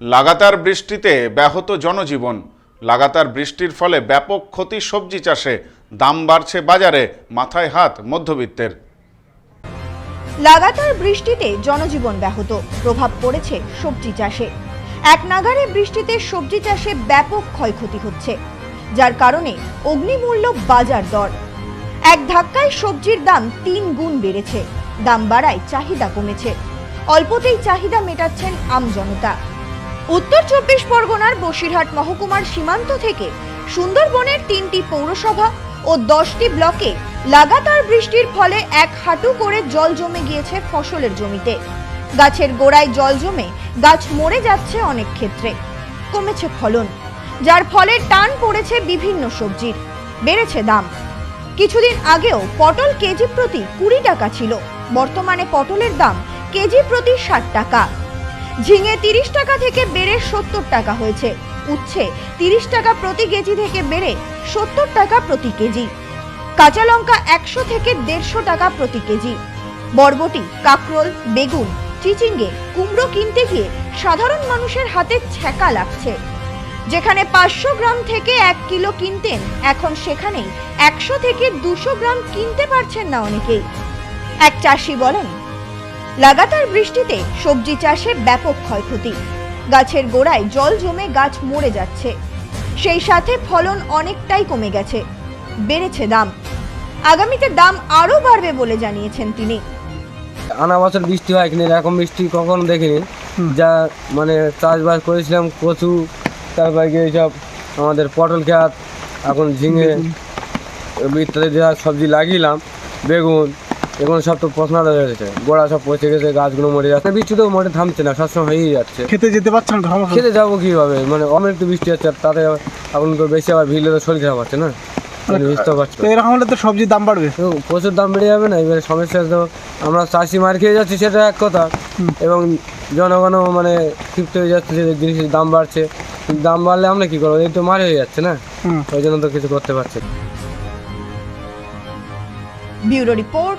লাগাতার বৃষ্টিতে ব্যাহত জনজীবন। লাগাতার বৃষ্টির ফলে ব্যাপক ক্ষতি সবজি চাষে। দাম বাড়ছে বাজারে, মাথায় হাত মধ্যবিত্তের। লাগাতার বৃষ্টিতে জনজীবন ব্যাহত, প্রভাব পড়েছে সবজি চাষে। এক নাগারে বৃষ্টিতে সবজি চাষে ব্যাপক ক্ষয়ক্ষতি হচ্ছে, যার কারণে অগ্নিমূল্য বাজার দর। এক ধাক্কায় সবজির দাম তিন গুণ বেড়েছে, দাম বাড়ায় চাহিদা কমেছে। অল্পতেই চাহিদা মেটাচ্ছেন আমজনতা উত্তর চব্বিশ পরগনার বসিরহাট মহকুমার সীমান্ত থেকে সুন্দরবনের তিনটি পৌরসভা ও দশটি ব্লকে লাগাতার বৃষ্টির ফলে এক হাঁটু করে জল জমে গিয়েছে ফসলের জমিতে। গাছের গোড়ায় জল জমে গাছ মরে যাচ্ছে অনেক ক্ষেত্রে। কমেছে ফলন, যার ফলে টান পড়েছে বিভিন্ন সবজির। বেড়েছে দাম। কিছুদিন আগেও পটল কেজি প্রতি কুড়ি টাকা ছিল। বর্তমানে পটলের দাম কেজি প্রতি ষাট টাকা। ঝিঙে তিরিশ টাকা থেকে বেড়ে সত্তর টাকা হয়েছে। উচ্ছে তিরিশ টাকা প্রতি কেজি থেকে বেড়ে সত্তর টাকা প্রতি কেজি। কাঁচা লঙ্কা একশো থেকে দেড়শো টাকা প্রতি কেজি। বরবটি, কাকরোল, বেগুন, চিচিঙ্গে, কুমড়ো কিনতে গিয়ে সাধারণ মানুষের হাতে ছ্যাঁকা লাগছে। যেখানে পাঁচশো গ্রাম থেকে এক কিলো কিনতেন, এখন সেখানেই একশো থেকে দুশো গ্রাম কিনতে পারছেন না অনেকেই। এক চাষি বলেন লাগাতার বৃষ্টিতে সবজি চাষে ব্যাপক ক্ষয়ক্ষতি। গাছের গোড়ায় জল জমে গাছ মরে যাচ্ছে। সেই সাথে ফলন অনেকটাই কমে গেছে। বেড়েছে দাম। আগামীতে দাম আরও বাড়বে বলে জানিয়েছেন তিনি। আনা বছর বৃষ্টি হয় কিনা এরকম বৃষ্টি কখনো দেখিনি। যা মানে চাষবাস করেছিলাম কচু তারপরে গিয়ে সব আমাদের পটল খেত এখন ঝিঙে ইত্যাদি যা সবজি লাগিয়েলাম বেগুন এগুলো সব তো পছন্দ হয়ে গেছে। গোড়া সব পচে গেছে গাছগুলো মরে যাচ্ছে। বৃষ্টি তো মোটে থামছে না সবসময় হয়েই যাচ্ছে। খেতে যেতে পারছেন তো সমস্যা খেতে যাব কীভাবে? মানে অনেক একটু বৃষ্টি হচ্ছে আর তাতে এখন তো বেশি আবার ভিড়লে তো শরীর খারাপ হচ্ছে না। মানে বুঝতে পারছ। এরকম হলে তো সবজির দাম বাড়বে। তো প্রচুর দাম বেড়ে যাবে না এবারে সমস্যা তো আমরা চাষি মার খেয়ে যাচ্ছি সেটা এক কথা। এবং জনগণও মানে ক্ষিপ্ত হয়ে যাচ্ছে যে জিনিসের দাম বাড়ছে। দাম বাড়লে আমরা কি করব? এই তো মার হয়ে যাচ্ছে না। হুম। ওই জন্য তো কিছু করতে পারছি না। Bureau report